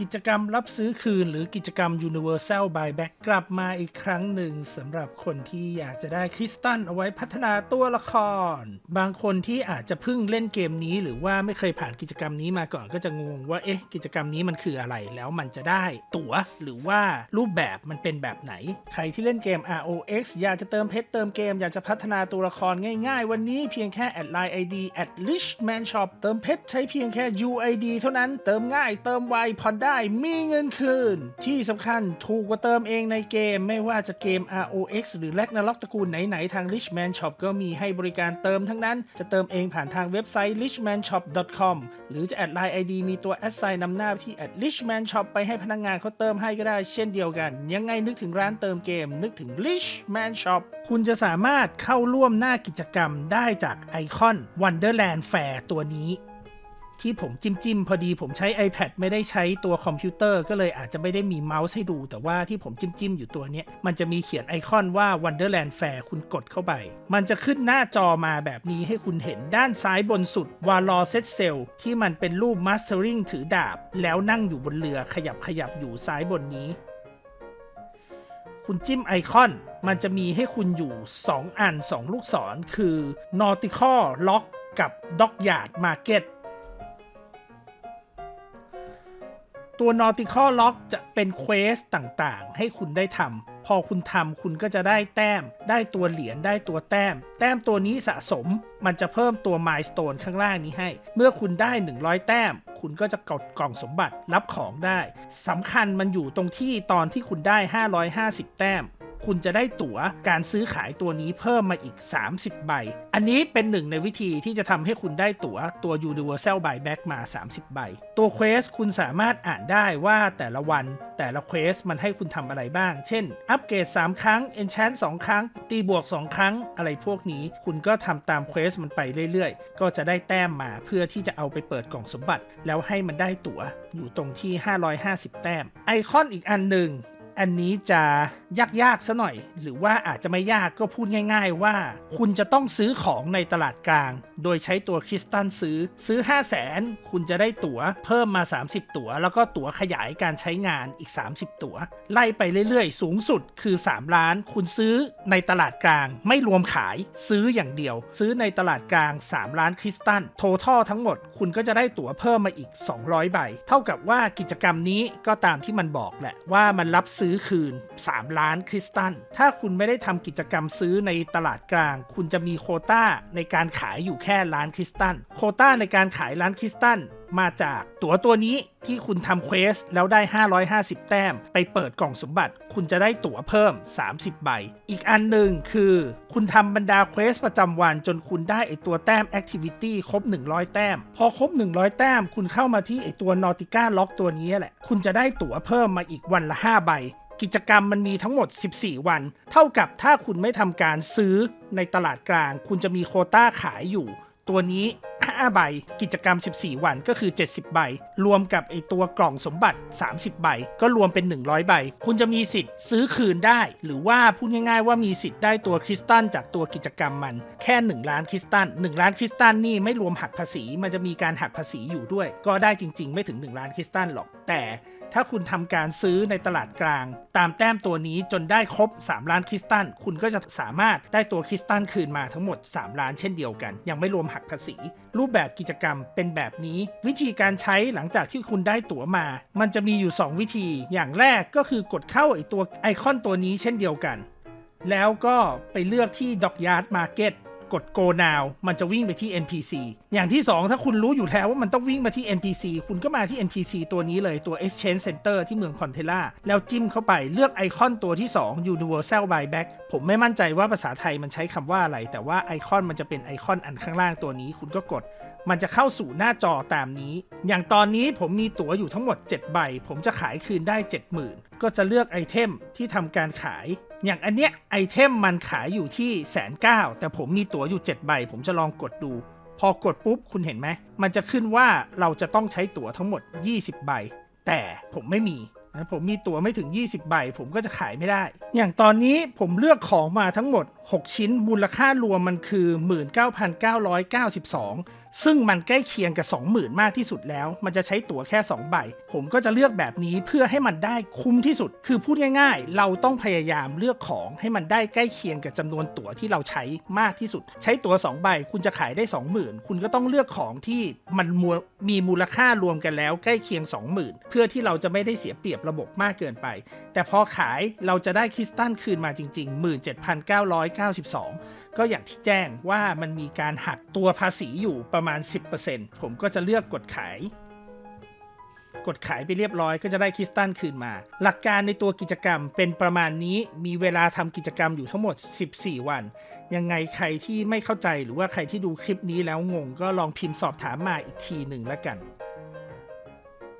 กิจกรรมรับซื้อคืนหรือกิจกรรม Universal Buyback กลับมาอีกครั้งหนึ่งสำหรับคนที่อยากจะได้คริสตัลเอาไว้พัฒนาตัวละคร บางคนที่อาจจะเพิ่งเล่นเกมนี้ หรือว่าไม่เคยผ่านกิจกรรมนี้มาก่อนก็จะงงว่าเอ๊ะกิจกรรมนี้มันคืออะไรแล้วมันจะได้ตั๋ว หรือว่ารูปแบบมันเป็นแบบไหน ใครที่เล่นเกม ROX อยากจะเติมเพชรเติมเกม อยากจะพัฒนาตัวละครง่ายๆ วันนี้เพียงแค่แอดไลน์ ID at richman shop เติมเพชรใช้เพียงแค่ UID เท่านั้นเติมง่ายเติมไวผ่อนได้ได้มีเงินคืน ที่สำคัญถูกกว่าเติมเองในเกมไม่ว่าจะเกม ROX หรือ Ragnarok ตระกูลไหน ๆ ทาง richman shop ก็มีให้บริการเติมทั้งนั้น จะเติมเองผ่านทางเว็บไซต์ richmanshop.com หรือจะแอดไลน์ ID มีตัวแอดไซน์นำหน้าที่ at richman shop ไปให้พนักงานเขาเติมให้ก็ได้เช่นเดียวกัน ยังไงนึกถึงร้านเติมเกม นึกถึง richman shop คุณจะสามารถเข้าร่วมหน้ากิจกรรมได้จากไอคอน Wonderland Fair ตัวนี้ ที่ผมจิ้มจิ้มพอดีผมใช้ iPad ไม่ได้ใช้ตัวคอมพิวเตอร์ก็เลยอาจจะไม่ได้มีเมาส์ให้ดู แต่ว่าที่ผมจิ้มจิ้มอยู่ตัวเนี้ยมันจะมีเขียนไอคอนว่า Wonderland Fair คุณกดเข้าไป มันจะขึ้นหน้าจอมาแบบนี้ให้คุณเห็นด้านซ้ายบนสุด w a l o Set Sail ที่มันเป็นรูป Mastering ถือดาบ แล้วนั่งอยู่บนเรือขยับขยับอยู่ซ้ายบนนี้ คุณจิ้มไอคอนมันจะมีให้คุณอยู่ 2 อัน 2 ลูกศรคือ Nautical Lock กับ Dockyard Market ตัว Nautical Lock จะเป็นเควสต่างๆ ให้คุณได้ทำ พอคุณทำคุณก็จะได้แต้ม ได้ตัวเหรียญได้ตัวแต้ม แต้มตัวนี้สะสม มันจะเพิ่มตัว Milestone ข้างล่างนี้ให้ เมื่อคุณได้ 100 แต้ม คุณก็จะกดกล่องสมบัติรับของได้สำคัญมันอยู่ตรงที่ตอนที่คุณได้ 550 แต้ม คุณจะได้ตั๋วการซื้อขายตัวนี้เพิ่มมาอีก 30 ใบ อันนี้เป็นหนึ่งในวิธีที่จะทำให้คุณได้ตั๋วตัว Universal Buyback มา 30 ใบ ตัวเควสคุณสามารถอ่านได้ว่าแต่ละวันแต่ละเควสมันให้คุณทำอะไรบ้าง เช่น อัปเกรด 3 ครั้ง Enchant 2 ครั้ง ตีบวก 2 ครั้ง อะไรพวกนี้ คุณก็ทำตามเควสมันไปเรื่อยๆ ก็จะได้แต้มมาเพื่อที่จะเอาไปเปิดกล่องสมบัติ แล้วให้มันได้ตั๋วอยู่ตรงที่ 550 แต้ม ไอคอนอีกอันหนึ่ง อันนี้จะยากๆซะหน่อย หรือว่าอาจจะไม่ยากก็พูดง่าย ๆ ว่า คุณจะต้องซื้อของในตลาดกลาง โดยใช้ตัวคริสตัลซื้อซื้อ 5 0 0แสนคุณจะได้ตั๋วเพิ่มมา 30 ตั๋ว แล้วก็ตั๋วขยายการใช้งานอีก 30 ตั๋ว ไล่ไปเรื่อยๆ สูงสุดคือ 3 ล้าน คุณซื้อในตลาดกลาง ไม่รวมขายซื้ออย่างเดียว ซื้อในตลาดกลาง 3 ล้านคริสตัลโททอทั้งหมด คุณก็จะได้ตั๋วเพิ่มมาอีก 200 ใบ เท่ากับว่ากิจกรรมนี้ก็ตามที่มันบอกแหละว่ามันรับซื้อคืน 3 ล้านคริสตัลถ้าคุณไม่ได้ทำกิจกรรมซื้อในตลาดกลาง คุณจะมีโคต้าในการขายอยู่แค่ล้านคริสตัลโคต้าในการขายล้านคริสตัล มาจากตั๋วตัวนี้ที่คุณทำเควสแล้วได้ 550 แต้ม ไปเปิดกล่องสมบัติ คุณจะได้ตั๋วเพิ่ม 30 ใบ อีกอันหนึ่งคือ คุณทำบรรดาเควสประจำวันจนคุณได้ไอตัวแต้ม Activity ครบ 100 แต้ม พอครบ 100 แต้ม คุณเข้ามาที่ไอตัว Nautica Lock ตัวนี้แหละ คุณจะได้ตั๋วเพิ่มมาอีกวันละ 5 ใบกิจกรรมมันมีทั้งหมด 14 วัน เท่ากับถ้าคุณไม่ทำการซื้อในตลาดกลาง คุณจะมีโคต้าขายอยู่ ตัวนี้ 5 ใบ กิจกรรม 14 วันก็คือ 70 ใบ รวมกับไอตัวกล่องสมบัติ 30 ใบ ก็รวมเป็น 100 ใบ คุณจะมีสิทธิ์ซื้อคืนได้ หรือว่าพูดง่ายๆว่ามีสิทธิ์ได้ตัวคริสตัลจากตัวกิจกรรมมัน แค่ 1 ล้านคริสตัล1ล้านคริสตัลนี่ไม่รวมหักภาษี มันจะมีการหักภาษีอยู่ด้วย ก็ได้จริง ๆ ไม่ถึง 1 ล้านคริสตัลหรอก แต่ถ้าคุณทำการซื้อในตลาดกลาง ตามแต้มตัวนี้จนได้ครบ 3 ล้านคริสตัลคุณก็จะสามารถได้ตัวคริสตัลคืนมาทั้งหมด 3 ล้านเช่นเดียวกัน ยังไม่รวมหักภาษี รูปแบบกิจกรรมเป็นแบบนี้ วิธีการใช้หลังจากที่คุณได้ตั๋วมา มันจะมีอยู่ 2 วิธี อย่างแรกก็คือกดเข้าไอตัวไอคอนตัวนี้เช่นเดียวกัน แล้วก็ไปเลือกที่ Dockyard Market กด go now มันจะวิ่งไปที่ NPC อย่างที่ 2 ถ้าคุณรู้อยู่แล้วว่ามันต้องวิ่งมาที่ NPC คุณก็มาที่ NPC ตัวนี้เลยตัว Exchange Center ที่เมืองพอนเทล่าแล้วจิ้มเข้าไปเลือกไอคอนตัวที่ 2 Universal Buyback ผมไม่มั่นใจว่าภาษาไทยมันใช้คำว่าอะไร แต่ว่าไอคอนมันจะเป็นไอคอนอันข้างล่างตัวนี้คุณก็กดมันจะเข้าสู่หน้าจอตามนี้ อย่างตอนนี้ผมมีตั๋วอยู่ทั้งหมด 7 ใบ ผมจะขายคืนได้ 70,000 ก็จะเลือกไอเทมที่ทำการขาย อย่างอันเนี้ยไอเทมมันขายอยู่ที่แสนเก้าแต่ผมมีตั๋วอยู่ 7 ใบ ผมจะลองกดดู พอกดปุ๊บคุณเห็นไหม มันจะขึ้นว่าเราจะต้องใช้ตั๋วทั้งหมด 20 ใบ แต่ผมไม่มีนะผมมีตั๋วไม่ถึง 20 ใบ ผมก็จะขายไม่ได้ อย่างตอนนี้ผมเลือกของมาทั้งหมด 6 ชิ้นมูลค่ารวมมันคือ 19,992 ซึ่งมันใกล้เคียงกับ 20,000 มากที่สุดแล้ว มันจะใช้ตั๋วแค่ 2 ใบ ผมก็จะเลือกแบบนี้เพื่อให้มันได้คุ้มที่สุด คือพูดง่ายๆ เราต้องพยายามเลือกของให้มันได้ใกล้เคียงกับจำนวนตั๋วที่เราใช้มากที่สุด ใช้ตั๋ว 2 ใบ คุณจะขายได้ 20,000 คุณก็ต้องเลือกของที่มันม,มีมูลค่ารวมกันแล้วใกล้เคียง 20,000 เพื่อที่เราจะไม่ได้เสียเปรียบระบบมากเกินไป แต่พอขายเราจะได้คริสตัลคืนมาจริง ๆ 17,992 92 ก็อย่างที่แจ้งว่ามันมีการหักตัวภาษีอยู่ประมาณ 10%ผมก็จะเลือกกดขาย กดขายไปเรียบร้อยก็จะได้คริสตัลคืนมา หลักการในตัวกิจกรรมเป็นประมาณนี้มีเวลาทำกิจกรรมอยู่ทั้งหมด 14 วัน ยังไงใครที่ไม่เข้าใจหรือว่าใครที่ดูคลิปนี้แล้วงง ก็ลองพิมพ์สอบถามมาอีกทีหนึ่งแล้วกัน